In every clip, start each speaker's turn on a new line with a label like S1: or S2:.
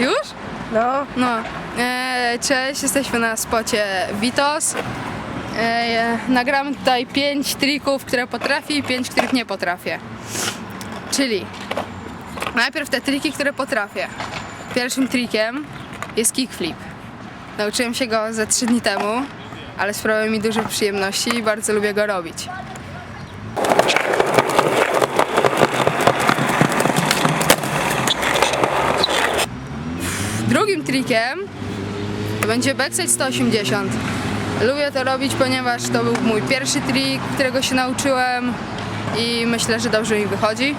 S1: Już?
S2: No,
S1: No. E, cześć, jesteśmy na spocie Vitos. E, nagramy tutaj 5 trików, które potrafię i 5, których nie potrafię. Czyli najpierw te triki, które potrafię. Pierwszym trikiem jest kickflip. Nauczyłem się go ze 3 dni temu, ale sprawiał mi dużo przyjemności i bardzo lubię go robić. Drugim trikiem będzie backside 180. Lubię to robić, ponieważ to był mój pierwszy trik, którego się nauczyłem i myślę, że dobrze mi wychodzi.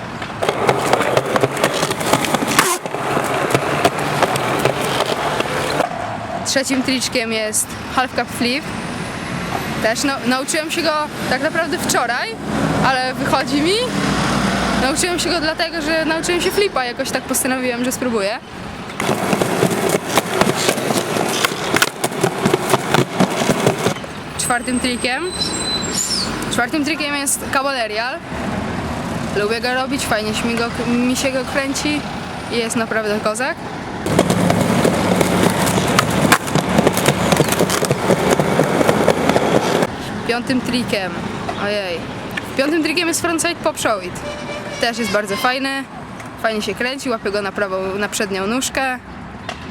S1: Trzecim triczkiem jest half cup flip. Też nau- nauczyłem się go tak naprawdę wczoraj, ale wychodzi mi. Nauczyłem się go dlatego, że nauczyłem się flipa, jakoś tak postanowiłem, że spróbuję. Czwartym trikiem. Czwartym trikiem jest kabalerial. Lubię go robić, fajnie mi, go, mi się go kręci i jest naprawdę kozak. Piątym trikiem, ojej, piątym trikiem jest frontside pop. Też jest bardzo fajny, fajnie się kręci, łapię go na prawą, na przednią nóżkę,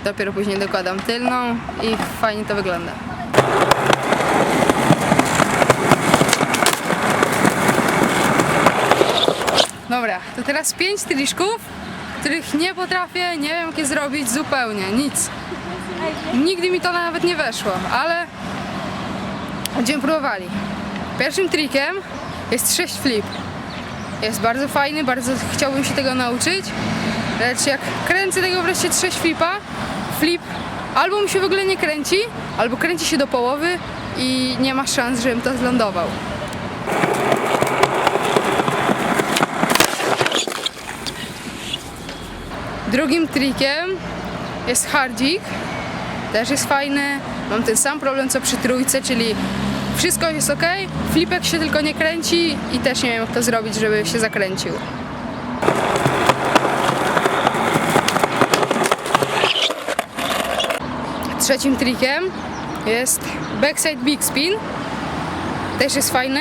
S1: dopiero później dokładam tylną i fajnie to wygląda. Dobra, to teraz pięć triszków, których nie potrafię, nie wiem jak je zrobić zupełnie, nic. Nigdy mi to nawet nie weszło, ale będziemy próbowali. Pierwszym trikiem jest 6 flip. Jest bardzo fajny, bardzo chciałbym się tego nauczyć, lecz jak kręcę tego wreszcie 6 flipa, flip albo mi się w ogóle nie kręci, albo kręci się do połowy i nie ma szans, żebym to zlądował. Drugim trikiem jest hardzik. Też jest fajny. Mam ten sam problem co przy trójce, czyli wszystko jest ok, flipek się tylko nie kręci i też nie wiem jak to zrobić, żeby się zakręcił. Trzecim trikiem jest backside big spin. Też jest fajny,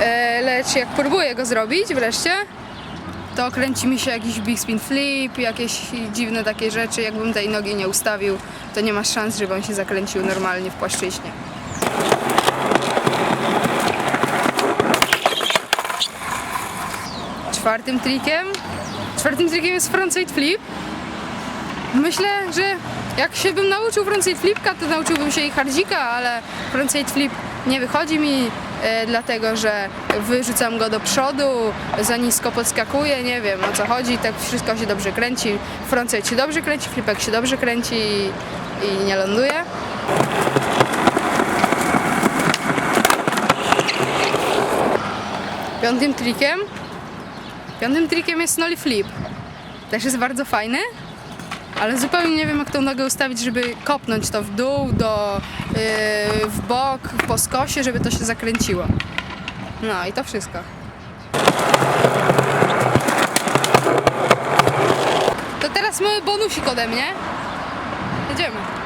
S1: e, lecz jak próbuję go zrobić wreszcie, to kręci mi się jakiś big spin flip, jakieś dziwne takie rzeczy. Jakbym tej nogi nie ustawił, to nie ma szans, żeby on się zakręcił normalnie w płaszczyźnie. Czwartym trikiem, czwartym trikiem jest frontside flip. Myślę, że jak się bym nauczył frontside flipka, to nauczyłbym się i hardzika, ale frontside flip nie wychodzi mi, e, dlatego że wyrzucam go do przodu, za nisko podskakuje, nie wiem o co chodzi, tak wszystko się dobrze kręci, frontside się dobrze kręci, flipek się dobrze kręci i, i nie ląduje. Piątym trikiem, piątym trikiem jest nollie flip. Też jest bardzo fajny, ale zupełnie nie wiem jak tą nogę ustawić, żeby kopnąć to w dół, do, w bok, po skosie, żeby to się zakręciło. No i to wszystko. To teraz mały bonusik ode mnie. Jedziemy.